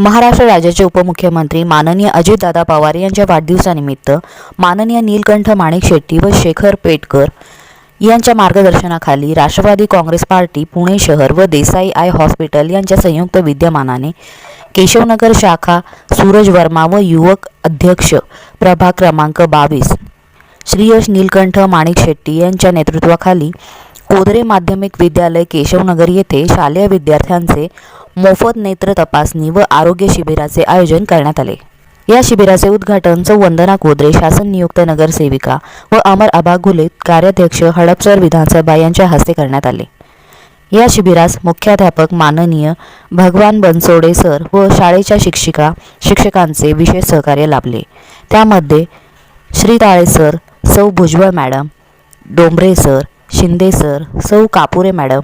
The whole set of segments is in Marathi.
महाराष्ट्र राज्याचे उपमुख्यमंत्री माननीय अजितदादा पवार यांच्या वाढदिवसानिमित्त माननीय नीलकंठ माणिक शेट्टी व शेखर पेटकर यांच्या मार्गदर्शनाखाली राष्ट्रवादी काँग्रेस पार्टी पुणे शहर व देसाई आय हॉस्पिटल यांच्या संयुक्त विद्यमानाने केशवनगर शाखा सूरज वर्मा व युवक अध्यक्ष प्रभाग क्रमांक बावीस श्रीयश नीलकंठ माणिक शेट्टी यांच्या नेतृत्वाखाली कोदरे माध्यमिक विद्यालय केशवनगर येथे शालेय विद्यार्थ्यांचे मोफत नेत्र तपासणी व आरोग्य शिबिराचे आयोजन करण्यात आले. या शिबिराचे उद्घाटन वंदना कोदरे शासन नियुक्त नगरसेविका व अमर आबा घुले कार्याध्यक्ष हडपसर विधानसभा यांच्या हस्ते करण्यात आले. या शिबिरास मुख्याध्यापक माननीय भगवान बनसोडे सर व शाळेच्या शिक्षिका शिक्षकांचे विशेष सहकार्य लाभले. त्यामध्ये Shri Tale sir Sau Bhujbal madam Dombre sir Shinde sir Sau Kapure madam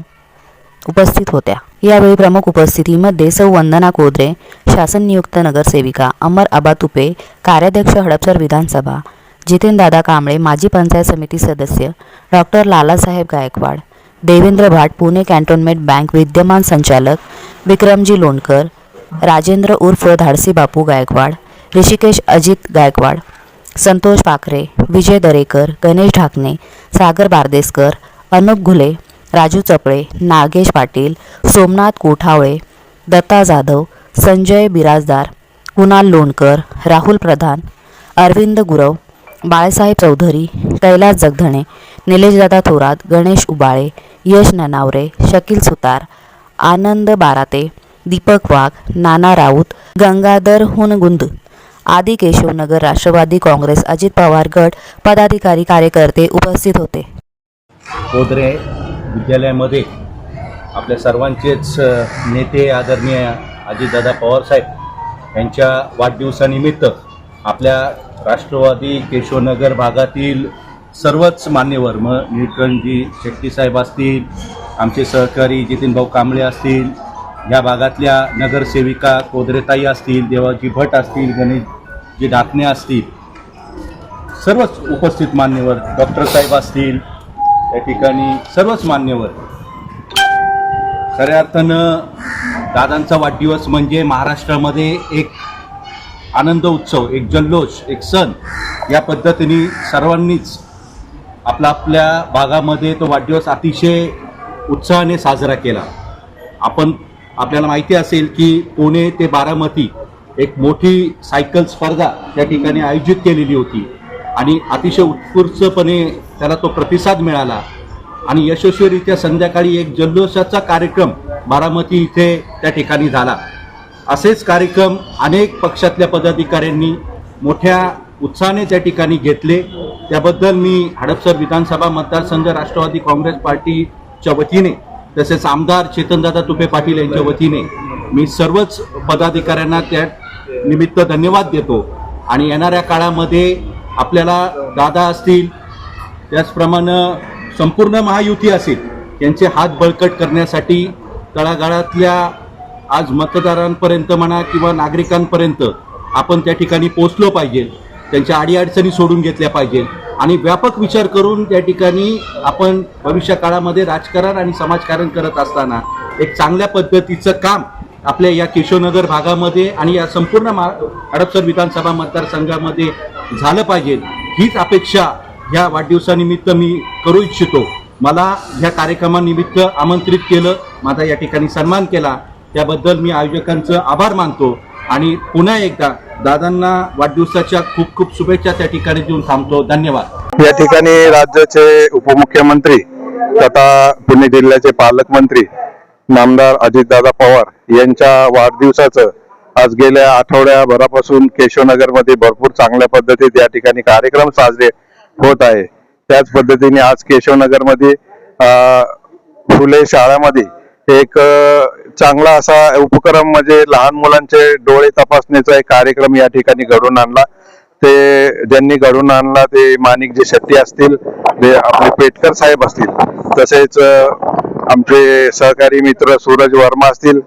उपस्थित होत्या. यावेळी प्रमुख उपस्थितीमध्ये सौ वंदना कोदरे शासन नियुक्त नगरसेविका अमर आबा तुपे कार्याध्यक्ष हडपसर विधानसभा जितेनदादा कांबळे माजी पंचायत समिती सदस्य डॉक्टर लालासाहेब गायकवाड देवेंद्र भाट पुणे कॅन्टोन्मेंट बँक विद्यमान संचालक विक्रमजी लोणकर राजेंद्र उर्फ धाडसी बापू गायकवाड ऋषिकेश अजित गायकवाड संतोष पाखरे विजय दरेकर गणेश ढाकणे सागर बारदेसकर अनुप घुले राजू चपळे नागेश पाटील सोमनाथ कोठावळे दत्ता जाधव संजय बिराजदार कुणाल लोणकर राहुल प्रधान अरविंद गुरव बाळासाहेब चौधरी कैलास जगधणे निलेशदादा थोरात गणेश उबाळे यश ननावरे शकील सुतार आनंद बाराते दीपक वाघ नाना राऊत गंगाधर हुनगुंद आदी केशवनगर राष्ट्रवादी काँग्रेस अजित पवार गट पदाधिकारी कार्यकर्ते उपस्थित होते. गोदरे विद्यालयामध्ये आपल्या सर्वांचेच नेते आदरणीय अजितदादा पवारसाहेब यांच्या वाढदिवसानिमित्त आपल्या राष्ट्रवादी केशवनगर भागातील सर्वच मान्यवर मग निळकंठजी शेट्टीसाहेब असतील आमचे सहकारी जितीनभाऊ कांबळे असतील या भागातल्या नगरसेविका कोदरेताई असतील देवाजी भट असतील गणेश जे डाकणे असतील सर्वच उपस्थित मान्यवर डॉक्टर साहेब असतील त्या ठिकाणी सर्वच मान्यवर. खऱ्या अर्थानं दादांचा वाढदिवस म्हणजे महाराष्ट्रामध्ये एक आनंद उत्सव एक जल्लोष एक सण. या पद्धतीने सर्वांनीच आपला आपल्या भागामध्ये तो वाढदिवस अतिशय उत्साहाने साजरा केला. आपण आपल्याला माहिती असेल की पुणे ते बारामती एक मोठी सायकल स्पर्धा त्या ठिकाणी आयोजित केलेली होती. आणि अतिशय उत्स्फूर्तपणे त्याला तो प्रतिसाद मिळाला. आणि यशस्वीरित्या संध्याकाळी एक जल्लोषाचा कार्यक्रम बारामती इथे त्या ठिकाणी झाला. असेच कार्यक्रम अनेक पक्षातल्या पदाधिकाऱ्यांनी मोठ्या उत्साहाने त्या ठिकाणी घेतले. त्याबद्दल मी हडपसर विधानसभा मतदारसंघ राष्ट्रवादी काँग्रेस पार्टीच्या वतीने तसेच आमदार चेतनदादा तुपे पाटील यांच्या वतीने मी सर्वच पदाधिकाऱ्यांना त्या निमित्त धन्यवाद देतो. आणि येणाऱ्या काळामध्ये आपल्याला दादा असतील त्याचप्रमाणे संपूर्ण महायुती असेल यांचे हात बळकट करण्यासाठी तळागाळातल्या आज मतदारांपर्यंत म्हणा किंवा नागरिकांपर्यंत आपण त्या ठिकाणी पोचलो पाहिजे. त्यांच्या अडीअडचणी सोडून घेतल्या पाहिजे. आणि व्यापक विचार करून त्या ठिकाणी आपण भविष्य काळामध्ये राजकारण आणि समाजकारण करत असताना एक चांगल्या पद्धतीचं काम आपल्या या केशवनगर भागामध्ये आणि या संपूर्ण मा हडपसर विधानसभा मतदारसंघामध्ये झालं पाहिजे. हीच अपेक्षा ह्या वाढदिवसानिमित्त मी करू इच्छितो. मला ह्या कार्यक्रमानिमित्त आमंत्रित केलं माझा या ठिकाणी सन्मान केला. त्याबद्दल मी आयोजकांचं आभार मानतो. आणि पुन्हा एकदा दादांना वाढदिवसाच्या खूप खूप शुभेच्छा त्या ठिकाणी देऊन थांबतो. धन्यवाद. या ठिकाणी राज्याचे उपमुख्यमंत्री तथा पुणे जिल्ह्याचे पालकमंत्री नामदार अजितदादा पवार यांच्या वाढदिवसाचं आज गेल्या आठवड्याभरापासून केशवनगरमध्ये भरपूर चांगल्या पद्धतीत या ठिकाणी कार्यक्रम साजरे होत आहे. त्याच पद्धतीने आज केशवनगरमध्ये अं, फुले शाळामध्ये एक चांगला असा उपक्रम म्हणजे लहान मुलांचे डोळे तपासण्याचा एक कार्यक्रम या ठिकाणी घडून आणला. ते ज्यांनी घडून आणला ते माणिकजी शेट्टी असतील ते आपले पेटकर साहेब असतील तसेच आमचे सहकारी मित्र सूरज वर्मा असतील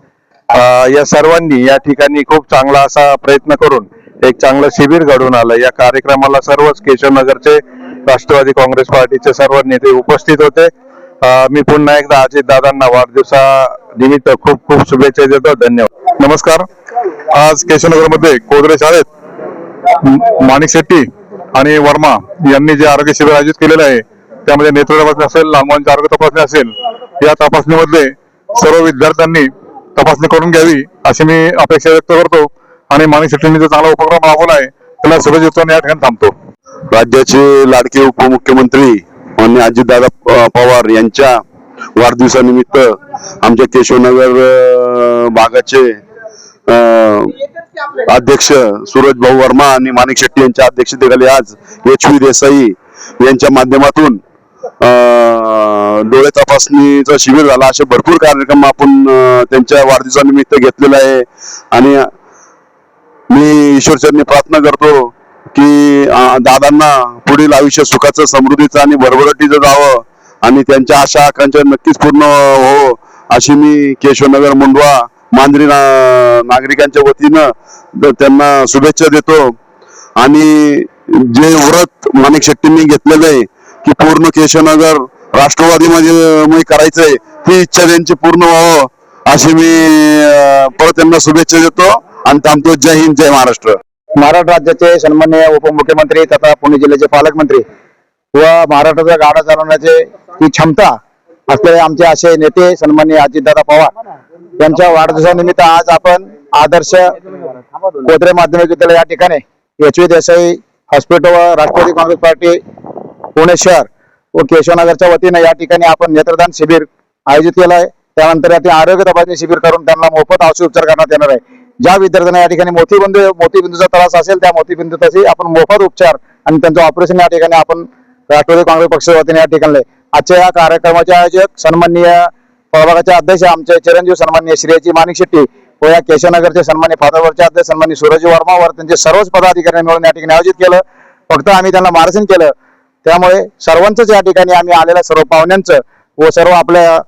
या सर्वांनी या ठिकाणी खूप चांगला असा प्रयत्न करून एक चांगलं शिबिर घडून आलं. या कार्यक्रमाला सर्वच केशवनगरचे राष्ट्रवादी काँग्रेस पार्टीचे सर्व नेते उपस्थित होते. मी पुन्हा एकदा अजित दादांना वाढदिवसा निमित्त खूप खूप शुभेच्छा देतो. धन्यवाद. नमस्कार. आज केशवनगरमध्ये कोदरे शाळेत माणिक शेट्टी आणि वर्मा यांनी जे आरोग्य शिबिर आयोजित केलेलं आहे त्यामध्ये नेत्र तपासणी असेल लांबवांची आरोग्य तपासणी असेल या तपासणीमध्ये सर्व विद्यार्थ्यांनी तपासणी करून घ्यावी अशी मी अपेक्षा व्यक्त करतो. आणि माणिक शेट्टींनी जो चांगला उपक्रम राबवला आहे त्याला शुभेच्छा या ठिकाणी थांबतो. राज्याचे लाडके उपमुख्यमंत्री मान्य अजितदादा पवार यांच्या वाढदिवसानिमित्त आमच्या केशवनगर भागाचे अध्यक्ष सूरज भाऊ वर्मा आणि माणिक शेट्टी यांच्या अध्यक्षतेखाली आज एच व्ही देसाई यांच्या माध्यमातून डोळे तपासणीचं शिबिर झाला. असे भरपूर कार्यक्रम आपण त्यांच्या त्यांच्या वाढदिवसानिमित्त घेतलेला आहे. आणि मी ईश्वरचरणी प्रार्थना करतो की दादांना पुढील आयुष्य सुखाचं समृद्धीचं आणि भरभरटीचं जावं. आणि त्यांच्या आशा आकांक्षा नक्कीच पूर्ण हो अशी मी केशवनगर मुंडवा मांजरी ना- नागरिकांच्या वतीनं त्यांना शुभेच्छा देतो. आणि जे व्रत माणिक शेट्टींनी घेतलेलं आहे की पूर्ण केशवनगर राष्ट्रवादीमध्ये म्हणजे, म्हणजे करायचंय ती इच्छा त्यांची पूर्ण व्हावं अशी मी परत त्यांना शुभेच्छा देतो आणि थांबतो. जय हिंद जय महाराष्ट्र. महाराष्ट्र राज्याचे सन्मान्य उपमुख्यमंत्री तथा पुणे जिल्ह्याचे पालकमंत्री व महाराष्ट्राचा गाडा चालवण्याचे ही क्षमता असलेले आमचे असे नेते सन्मान्य अजितदादा पवार यांच्या वाढदिवसानिमित्त आज आपण आदर्श कोत्रे माध्यमिक विद्यालय या ठिकाणी एच व्ही देसाई हॉस्पिटल व राष्ट्रवादी काँग्रेस पार्टी पुणे शहर व केशवनगरच्या वतीने या ठिकाणी आपण नेत्रदान शिबिर आयोजित केलं आहे. त्यानंतर या ठिकाणी आरोग्य तपासणी शिबिर करून त्यांना मोफत औषध उपचार करण्यात येणार आहे. ज्या विद्यार्थ्यांना या ठिकाणी मोतीबिंदू मोतीबिंदूचा त्रास असेल त्या मोतीबिंदू तशी आपण मोफत उपचार आणि त्यांचं ऑपरेशन या ठिकाणी आपण राष्ट्रवादी काँग्रेस पक्षाच्या वतीने या ठिकाणी आजच्या या कार्यक्रमाचे आयोजक सन्माननीय प्रभागाचे अध्यक्ष आमचे चिरंजीव सन्माननीय श्रेयची माणिक शेट्टी व या केशवनगरचे सन्मान्य फादरवरचे अध्यक्ष सन्मान्य सूरज वर्मा वर त्यांचे सर्वच पदाधिकाऱ्यांनी मिळून या ठिकाणी आयोजित केलं. फक्त आम्ही त्यांना मार्गदर्शन केलं. त्यामुळे सर्वांचंच या ठिकाणी आम्ही आलेल्या सर्व पाहुण्यांचं व सर्व आपल्या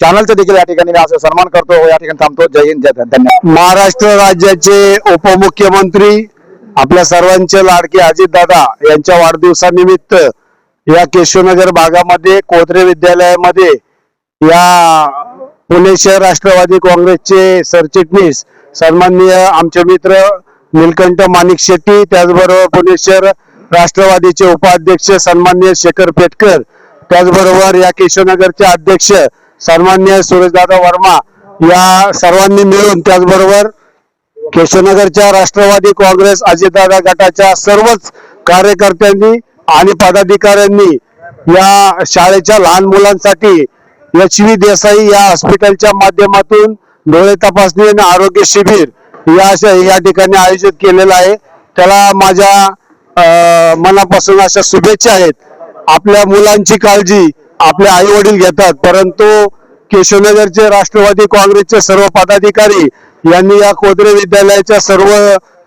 चॅनलचं देखील या ठिकाणी मी असं सन्मान करतो या ठिकाणी थांबतो. जय हिंद जय धन्यवाद. महाराष्ट्र राज्याचे उपमुख्यमंत्री आपल्या सर्वांचे लाडके अजितदादा यांच्या वाढदिवसानिमित्त या केशवनगर भागामध्ये कोथरे विद्यालयामध्ये या पुणे शहर राष्ट्रवादी काँग्रेसचे सरचिटणीस सन्माननीय आमचे मित्र निलकंठ माणिक शेट्टी त्याचबरोबर पुणे शहर राष्ट्रवादीचे उपाध्यक्ष सन्मान्य शेखर पेटकर त्याचबरोबर या केशवनगरचे अध्यक्ष सन्मान्य सुरेशदादा वर्मा या सर्वांनी मिळून त्याचबरोबर केशवनगरच्या राष्ट्रवादी काँग्रेस अजितदादा गटाच्या सर्वच कार्यकर्त्यांनी आणि पदाधिकाऱ्यांनी या शाळेच्या लहान मुलांसाठी एच व्ही देसाई या हॉस्पिटलच्या माध्यमातून डोळे तपासणी आणि आरोग्य शिबिर या अशा या ठिकाणी आयोजित केलेलं आहे. त्याला माझ्या मनापासून अशा शुभेच्छा आहेत. आपल्या मुलांची काळजी आपले आई वडील घेतात. परंतु केशवनगरचे राष्ट्रवादी काँग्रेसचे सर्व पदाधिकारी यांनी या कोदरे विद्यालयाच्या सर्व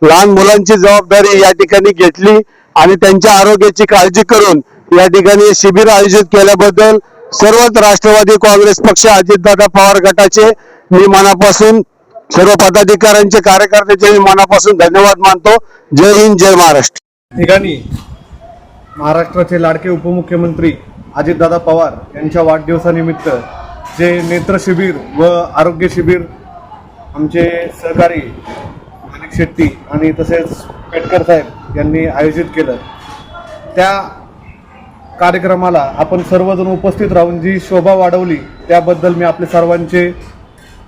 लहान मुलांची जबाबदारी या ठिकाणी घेतली आणि त्यांच्या आरोग्याची काळजी करून या ठिकाणी शिबिर आयोजित केल्याबद्दल सर्वच राष्ट्रवादी काँग्रेस पक्ष अजितदादा पवार गटाचे मी मनापासून सर्व पदाधिकाऱ्यांचे कार्यकर्त्याचे मी मनापासून धन्यवाद मानतो. जय हिंद जय महाराष्ट्र. ठिकाणी महाराष्ट्राचे लाडके उपमुख्यमंत्री अजितदादा पवार यांच्या वाढदिवसानिमित्त जे नेत्र शिबिर व आरोग्य शिबिर आमचे सहकारी माणिक शेट्टी आणि तसेच पेटकर साहेब यांनी आयोजित केलं. त्या कार्यक्रमाला आपण सर्वजण उपस्थित राहून जी शोभा वाढवली त्याबद्दल मी आपले सर्वांचे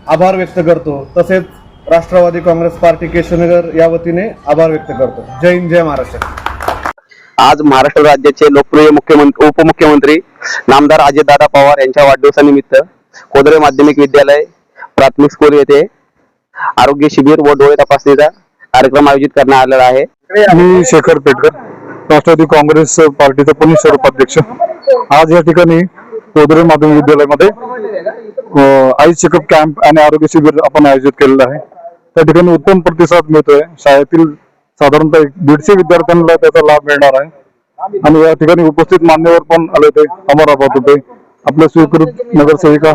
आभार व्यक्त करतो. तसेच राष्ट्रवादी काँग्रेस पार्टी केशवनगर या वतीने आभार व्यक्त करतो. जय हिंद जय महाराष्ट्र. आज महाराष्ट्र राज्याचे लोकप्रिय मुख्यमंत्री उपमुख्यमंत्री नामदार अजितदादा पवार यांच्या वाढदिवसानिमित्त कोदरे माध्यमिक विद्यालय प्राथमिक स्कूल येथे आरोग्य शिबिर व डोळे तपासणीचा कार्यक्रम आयोजित करण्यात आलेला आहे. मी शेखर पेटकर राष्ट्रवादी काँग्रेस पार्टीचा पुणे शहर उपाध्यक्ष आज या ठिकाणी कोदरे माध्यमिक विद्यालयामध्ये आई चेकअप कॅम्प आणि आरोग्य शिबिर आपण आयोजित केलेलं आहे. त्या ठिकाणी उत्तम प्रतिसाद मिळतोय. शाळेतील साधारणतः दीडशे विद्यार्थ्यांना त्याचा लाभ मिळणार आहे. आणि या ठिकाणी उपस्थित मान्यवर पण आले होते. अमर होते आपले स्वीकृत नगरसेविका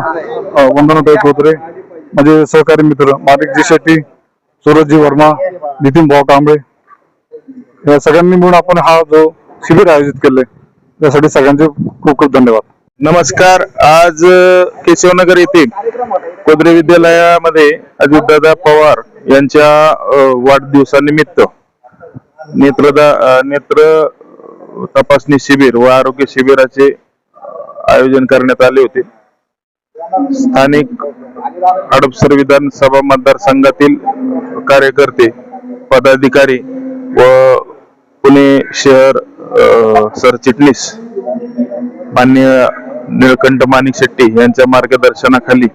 वंदनाताई कोतरे माझे सहकारी मित्र माणिकजी शेट्टी सूरजजी वर्मा नितीन भाऊ कांबळे या सगळ्यांनी मिळून आपण हा जो शिबिर आयोजित केले त्यासाठी सगळ्यांचे खूप खूप धन्यवाद. नमस्कार. आज केशवनगर येथे कोद्रे विद्यालयामध्ये अजितदादा पवार यांच्या वाढदिवसानिमित्त नेत्रदा नेत्र तपासणी शिबिर व आरोग्य शिबिराचे आयोजन करण्यात आले होते. स्थानिक हडपसर विधानसभा मतदारसंघातील कार्यकर्ते पदाधिकारी व पुणे शहर सरचिटणीस मान्य निळकंठ माणिक शेट्टी यांच्या मार्गदर्शनाखाली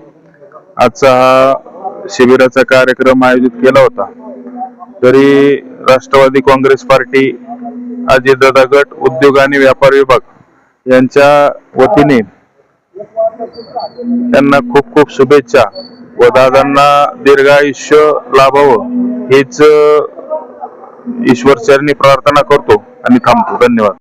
आजचा हा शिबिराचा कार्यक्रम आयोजित केला होता. तरी राष्ट्रवादी काँग्रेस पार्टी अजितदादा गट उद्योग आणि व्यापार विभाग यांच्या वतीने त्यांना खूप खूप शुभेच्छा व दादांना दीर्घायुष्य लाभावं हेच ईश्वरचरणी प्रार्थना करतो आणि थांबतो. धन्यवाद.